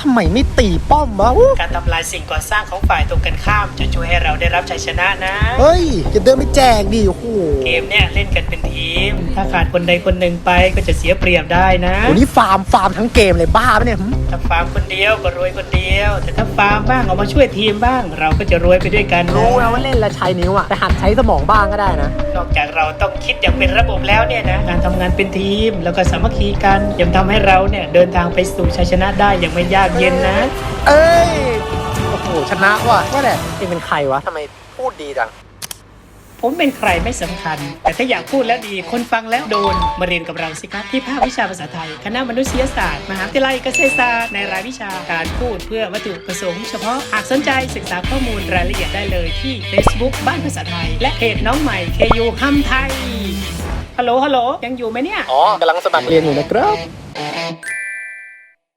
ทำไมไม่ตีป้อมวะอู้การทำลายสิ่งก่อสร้างของฝ่ายตรงกันข้ามจะช่วยให้เราได้รับชัยชนะนะ เฮ้ยจะเดินไปแจกดิโอ้โห เกมเนี่ยเล่นกันเป็นทีมถ้า ขาดคนใดคนหนึ่งไปก็จะเสียเปรียบได้นะวันนี้ฟาร์มฟาร์มทั้งเกมเลยบ้าปะเนี่ยหึถ้าฟาร์มคนเดียวก็รวยคนเดียว แต่ถ้าฟาร์มบ้างเอามาช่วยทีมบ้าง เราก็จะรวยไปด้วยกันรู้นะว่าเล่นแล้วใช้นิ้วอะแต่หัดใช้สมองบ้างก็ได้นะ นอกจากเราต้องคิดอย่างเป็นระบบแล้วเนี่ยนะการทำงานเป็นทีมแล้วก็สามัคคีกันยังทำให้เราเนี่ยเดินทางไปสู่ชัยชนะได้อย่างไม่ยากเย็นนะ เอ้ย โอ้โหชนะว่ะว่าแต่เองเป็นใครวะทำไมพูดดีจัง ผมเป็นใครไม่สำคัญ แต่ถ้าอยากพูดแล้วดี คนฟังแล้วโดน มาเรียนกับเราสิครับ ที่ภาควิชาภาษาไทย คณะมนุษยศาสตร์ มหาวิทยาลัยเกษตรศาสตร์ในรายวิชาการพูดเพื่อวัตถุประสงค์เฉพาะ หากสนใจศึกษาข้อมูลรายละเอียดได้เลยที่ Facebook บ้านภาษาไทย และเพจน้องใหม่ KU คำไทยฮัลโหลฮัลโหลยังอยู่ไหมเนี่ย อ๋อกำลังสมัครเรียนอยู่นะครับ